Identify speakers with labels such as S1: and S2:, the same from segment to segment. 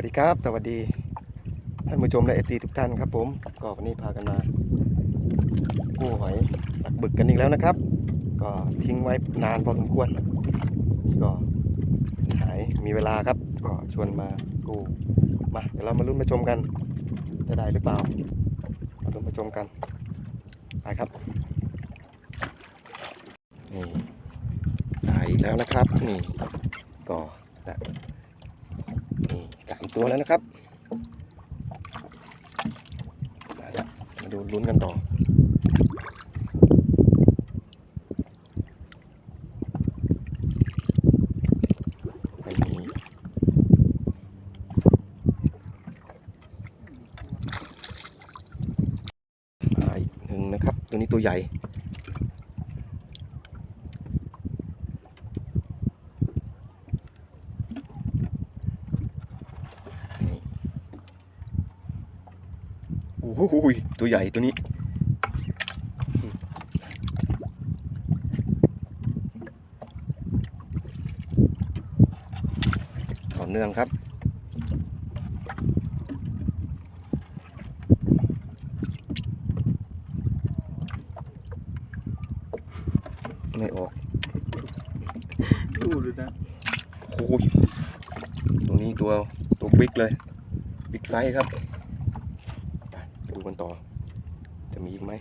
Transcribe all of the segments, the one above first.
S1: วัสดีครับ สวัสดีท่านผู้ชมและเอฟซีทุกท่านครับผมก็วันนี้พากันมากู้หอยตักบึกกันอีกแล้วนะครับ ก็ทิ้งไว้นานพอสมควรนี่ก็หายมีเวลาครับ ก็ชวนมากู้มาเดี๋ยวเรามาลุ้นมาชมกันจะได้หรือเปล่ามาลุ้นมาชมกันไปครับนี่ได้อีกแล้วนะครับนี่ก็นะนี่สาม ตัวแล้วนะครับมาแล้วมาดูลุ้นกันต่ออีกหนึ่งนะครับตัวนี้ตัวใหญ่ นี่ โอ้โหตัวใหญ่ตัวนี้อืมต่อเนื่องครับไม่ออก
S2: ดูเลยนะ
S1: โอ้ยตัวนี้ตัวตัวบิ๊กเลย บิ๊กไซส์ครับไปไป ดูกันต่อ จะมีอีกไหม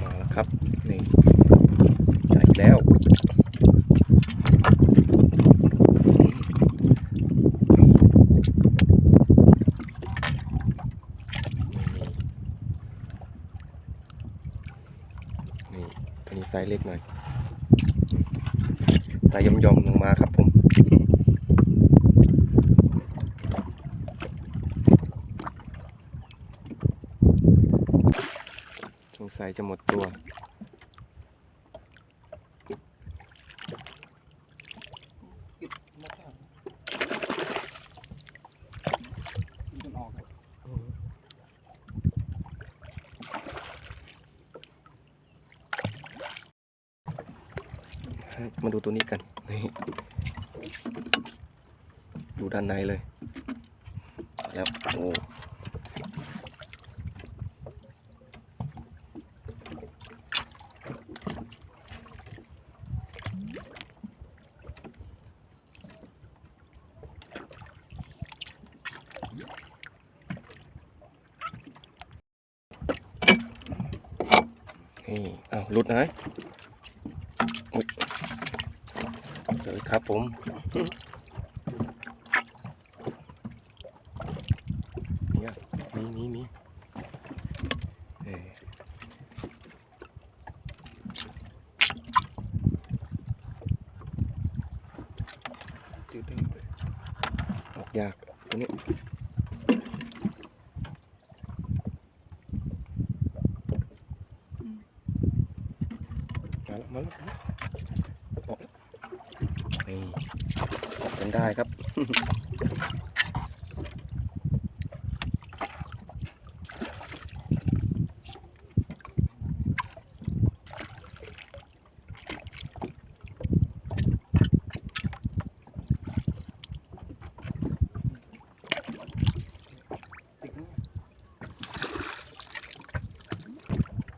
S1: มาแล้วครับ นี่ใหญ่แล้ว นี่อันนี้ไซส์เล็กหน่อยไซส์ย่อมๆลงมาครับผมสงสัยจะหมดตัว
S2: มันออกอะ
S1: มาดูตัวนี้กันนี่ดูด้านในเลยแล้วโอ้นี่อ้าวหลุดนะอุ๊ย เลยครับผม เนี่ยมีมีมีเอ่อดื้อออกยากตัวนี้มาแล้วมาแล้วมาแล้วออกแล้ว นี่ออกกันได้ครับ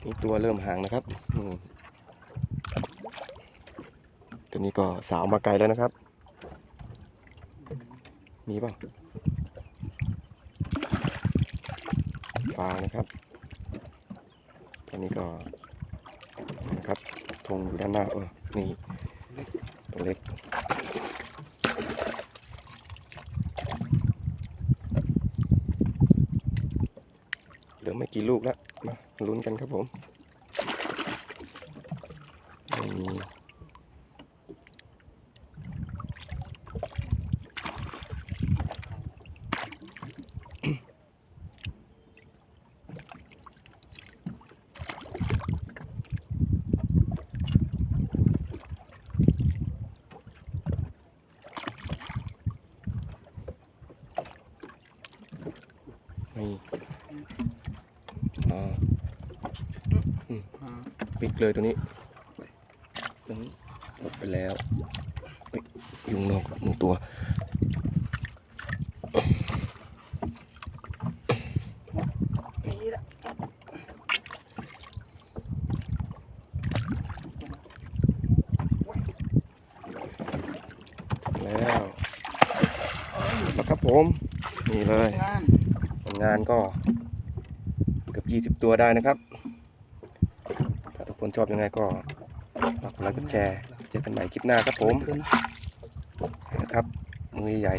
S2: นี่
S1: ตัวเริ่มห่างนะครับอืม ตัวนี้ก็สาวมาไกลแล้วนะครับ มีเปล่าปลานะครับตัวนี้ก็นะครับธงอยู่ด้านหน้าเออนี่ตัวเล็กเหลือไม่กี่ลูกแล้ว มาลุ้นกันครับผมไม่มี ปิกเลยตัวนี้ตรงนี้หมดไปแล้วเฮ้ยยุงนอกหนึ่งตัว
S2: นี่ละ
S1: แล้วแล้วครับผม นี่เลย
S2: งาน
S1: ผลงานก็เกือบ 20 ตัวได้นะครับถ้าทุก คนชอบยังไงก็ฝากกดไลค์กดแชร์เจอกันใหม่คลิปหน้าครับผม
S2: นะ
S1: นะครับมือใหญ่